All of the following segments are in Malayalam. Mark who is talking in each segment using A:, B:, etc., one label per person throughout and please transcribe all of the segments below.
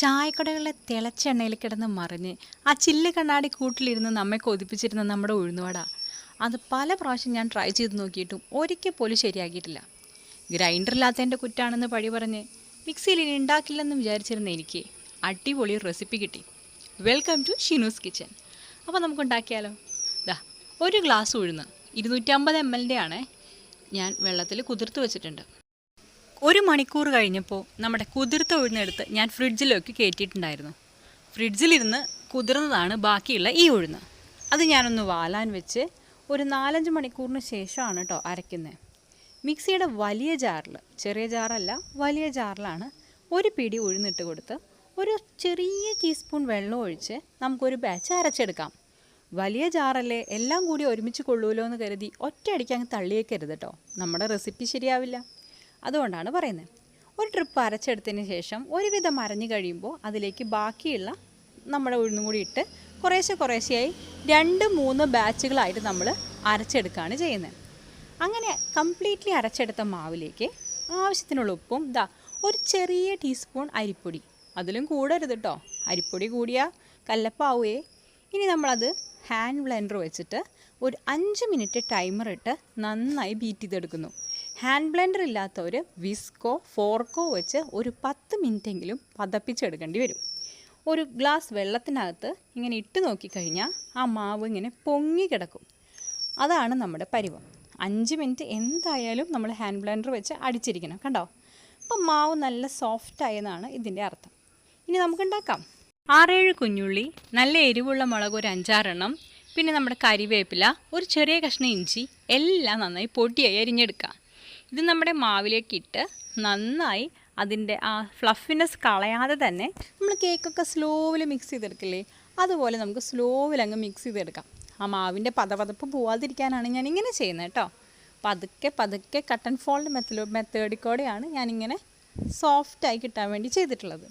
A: ചായക്കടകളിലെ തിളച്ച എണ്ണയിൽ കിടന്ന് മറിഞ്ഞ് ആ ചില്ല് കണ്ണാടി കൂട്ടിലിരുന്ന് നമ്മെ കൊതിപ്പിച്ചിരുന്ന നമ്മുടെ ഉഴുന്നുവട. അത് പല പ്രാവശ്യം ഞാൻ ട്രൈ ചെയ്ത് നോക്കിയിട്ടും ഒരിക്കൽ പോലും ശരിയാക്കിയിട്ടില്ല. ഗ്രൈൻഡറില്ലാത്തതിന്റെ കുറ്റാണെന്ന് പഴി പറഞ്ഞ് മിക്സിയിൽ ഇനി ഉണ്ടാക്കില്ലെന്ന് വിചാരിച്ചിരുന്ന എനിക്ക് അടിപൊളി റെസിപ്പി കിട്ടി. വെൽക്കം ടു ഷിനൂസ് കിച്ചൻ അപ്പോൾ നമുക്ക് ഉണ്ടാക്കിയാലോ ദാ ഒരു ഗ്ലാസ് ഉഴുന്ന് ഇരുന്നൂറ്റമ്പത് എം എല്ലിന്റെ ആണ് ഞാൻ വെള്ളത്തിൽ കുതിർത്ത് വെച്ചിട്ടുണ്ട്. ഒരു മണിക്കൂർ കഴിഞ്ഞപ്പോൾ നമ്മുടെ കുതിർത്ത ഉഴുന്നെടുത്ത് ഞാൻ ഫ്രിഡ്ജിലേക്ക് കയറ്റിയിട്ടുണ്ടായിരുന്നു ഫ്രിഡ്ജിലിരുന്ന് കുതിർന്നതാണ് ബാക്കിയുള്ള ഈ ഉഴുന്ന്. അത് ഞാനൊന്ന് വാലാൻ വെച്ച് ഒരു നാലഞ്ച് മണിക്കൂറിന് ശേഷമാണ് കേട്ടോ അരയ്ക്കുന്നത് മിക്സിയുടെ വലിയ ജാറിൽ ചെറിയ ജാറല്ല വലിയ ജാറിലാണ് ഒരു പിടി ഉഴുന്നിട്ട് കൊടുത്ത് ഒരു ചെറിയ ടീസ്പൂൺ വെള്ളം ഒഴിച്ച് നമുക്കൊരു ബാച്ച് അരച്ചെടുക്കാം. വലിയ ജാറല്ലേ എല്ലാം കൂടി ഒരുമിച്ച് കൊള്ളൂലോ എന്ന് കരുതി ഒറ്റയടിക്ക് അങ്ങ് തള്ളിയേക്കരുത് കേട്ടോ നമ്മുടെ റെസിപ്പി ശരിയാവില്ല. അതുകൊണ്ടാണ് പറയുന്നത്. ഒരു ട്രിപ്പ് അരച്ചെടുത്തതിന് ശേഷം ഒരുവിധം അരഞ്ഞു കഴിയുമ്പോൾ അതിലേക്ക് ബാക്കിയുള്ള നമ്മുടെ ഉഴുന്നും കൂടി ഇട്ട് കുറേശ്ശെ കുറേശ്ശെയായി രണ്ട് മൂന്ന് ബാച്ചുകളായിട്ട് നമ്മൾ അരച്ചെടുക്കുകയാണ് ചെയ്യുന്നത്. അങ്ങനെ കംപ്ലീറ്റ്ലി അരച്ചെടുത്ത മാവിലേക്ക് ആവശ്യത്തിനുള്ള ഉപ്പും ദാ ഒരു ചെറിയ ടീസ്പൂൺ അരിപ്പൊടി. അതിലും കൂടരുത് കേട്ടോ അരിപ്പൊടി കൂടിയാൽ കല്ലപ്പാവുകയെ ഇനി നമ്മളത് ഹാൻഡ് ബ്ലെൻഡർ വെച്ചിട്ട് ഒരു അഞ്ച് മിനിറ്റ് ടൈമർ ഇട്ട് നന്നായി ബീറ്റ് ചെയ്തെടുക്കുന്നു. ഹാൻഡ് ബ്ലെൻഡർ ഇല്ലാത്തവർ വിസ്കോ ഫോർക്കോ വെച്ച് ഒരു പത്ത് മിനിറ്റെങ്കിലും പതപ്പിച്ചെടുക്കേണ്ടി വരും. ഒരു ഗ്ലാസ് വെള്ളത്തിനകത്ത് ഇങ്ങനെ ഇട്ട് നോക്കിക്കഴിഞ്ഞാൽ ആ മാവ് ഇങ്ങനെ പൊങ്ങി കിടക്കും. അതാണ് നമ്മുടെ പരിവം. അഞ്ച് മിനിറ്റ് എന്തായാലും നമ്മൾ ഹാൻഡ് ബ്ലെൻഡർ വെച്ച് അടിച്ചിരിക്കണം കണ്ടോ? അപ്പം മാവ് നല്ല സോഫ്റ്റ് ആയെന്നാണ് ഇതിന്റെ അർത്ഥം. ഇനി നമുക്ക് ഉണ്ടാക്കാം ആറേഴ് കുഞ്ഞുള്ളി നല്ല എരിവുള്ള മുളക് ഒരു അഞ്ചാറെണ്ണം പിന്നെ നമ്മുടെ കരിവേപ്പില ഒരു ചെറിയ കഷ്ണം ഇഞ്ചി എല്ലാം നന്നായി പൊടിയായി അരിഞ്ഞെടുക്കുക ഇത് നമ്മുടെ മാവിലേക്ക് ഇട്ട് നന്നായി അതിന്റെ ആ ഫ്ലഫിനെസ് കളയാതെ തന്നെ നമ്മൾ കേക്കൊക്കെ സ്ലോവിൽ മിക്സ് ചെയ്തെടുക്കില്ലേ? അതുപോലെ നമുക്ക് സ്ലോവിൽ അങ്ങ് മിക്സ് ചെയ്തെടുക്കാം. ആ മാവിന്റെ പതപതപ്പ് പോവാതിരിക്കാനാണ് ഞാൻ ഇങ്ങനെ ചെയ്യുന്നത് കേട്ടോ. പതുക്കെ പതുക്കെ കട്ട് ആൻഡ് ഫോൾഡ് മെത്തലോ മെത്തേഡിൽ കൂടെയാണ് ഞാനിങ്ങനെ സോഫ്റ്റായി കിട്ടാൻ വേണ്ടി ചെയ്തിട്ടുള്ളത്.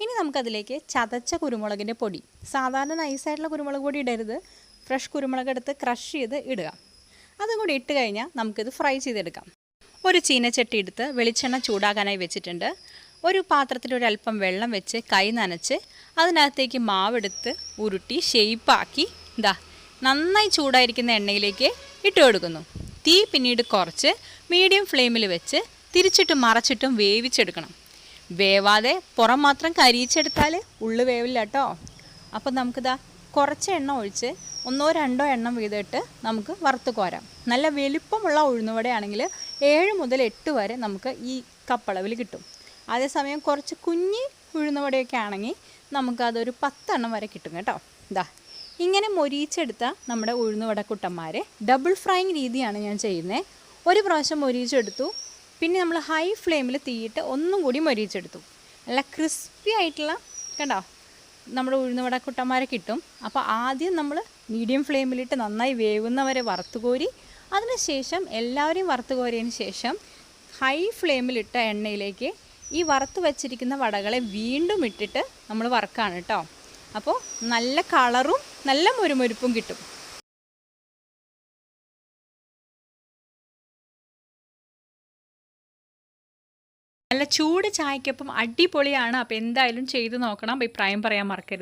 A: ഇനി നമുക്കതിലേക്ക് ചതച്ച കുരുമുളകിന്റെ പൊടി. സാധാരണ നൈസായിട്ടുള്ള കുരുമുളക് പൊടി ഇടരുത്. ഫ്രഷ് കുരുമുളക് എടുത്ത് ക്രഷ് ചെയ്ത് ഇടുക. അതും കൂടി ഇട്ട് കഴിഞ്ഞാൽ നമുക്കിത് ഫ്രൈ ചെയ്തെടുക്കാം. ഒരു ചീനച്ചട്ടി എടുത്ത് വെളിച്ചെണ്ണ ചൂടാകാനായി വെച്ചിട്ടുണ്ട്. ഒരു പാത്രത്തിൽ ഒരു അല്പം വെള്ളം വെച്ച് കൈ നനച്ച് അതിനകത്തേക്ക് മാവെടുത്ത് ഉരുട്ടി ഷെയ്പ്പാക്കി ഇതാ നന്നായി ചൂടായിരിക്കുന്ന എണ്ണയിലേക്ക് ഇട്ട് കൊടുക്കുന്നു. തീ പിന്നീട് കുറച്ച് മീഡിയം ഫ്ലെയിമിൽ വെച്ച് തിരിച്ചിട്ടും മറച്ചിട്ടും വേവിച്ചെടുക്കണം. വേവാതെ പുറം മാത്രം കരിയിച്ചെടുത്താൽ ഉള്ളു വേവില്ല കേട്ടോ അപ്പം നമുക്കിതാ കുറച്ച് എണ്ണ ഒഴിച്ച് ഒന്നോ രണ്ടോ എണ്ണം വീതിട്ട് നമുക്ക് വറുത്ത് കോരാം. നല്ല വലിപ്പമുള്ള ഉഴുന്നുവടയാണെങ്കിൽ ഏഴ് മുതൽ എട്ട് വരെ നമുക്ക് ഈ കപ്പളവിൽ കിട്ടും. അതേസമയം കുറച്ച് കുഞ്ഞി ഉഴുന്നവടയൊക്കെ ആണെങ്കിൽ നമുക്കതൊരു പത്തെണ്ണം വരെ കിട്ടും കേട്ടോ. ഇതാ ഇങ്ങനെ മൊരിയിച്ചെടുത്ത നമ്മുടെ ഉഴുന്നുവടക്കുട്ടന്മാരെ ഡബിൾ ഫ്രൈയിങ് രീതിയാണ് ഞാൻ ചെയ്യുന്നത് ഒരു പ്രാവശ്യം മൊരിയിച്ചെടുത്തു. പിന്നെ നമ്മൾ ഹൈ ഫ്ലെയിമിൽ തീയിട്ട് ഒന്നും കൂടി മൊരിയിച്ചെടുത്തു. നല്ല ക്രിസ്പി ആയിട്ടുള്ള കണ്ടോ? നമ്മുടെ ഉഴുന്നുവടക്കുട്ടന്മാരെ കിട്ടും. അപ്പോൾ ആദ്യം നമ്മൾ മീഡിയം ഫ്ലെയിമിലിട്ട് നന്നായി വേവുന്നവരെ വറുത്ത് കോരി അതിനുശേഷം എല്ലാവരെയും വറുത്ത് കോരിയതിന് ശേഷം ഹൈ ഫ്ലെയിമിലിട്ട എണ്ണയിലേക്ക് ഈ വറുത്ത് വച്ചിരിക്കുന്ന വടകളെ വീണ്ടും ഇട്ടിട്ട് നമ്മൾ വറുക്കാണ് കേട്ടോ അപ്പോൾ നല്ല കളറും നല്ല മുരുമുരുപ്പും കിട്ടും. നല്ല ചൂട് ചായക്കൊപ്പം അടിപൊളിയാണ്. അപ്പോൾ എന്തായാലും ചെയ്ത് നോക്കണം. അഭിപ്രായം പറയാൻ മറക്കരുത്.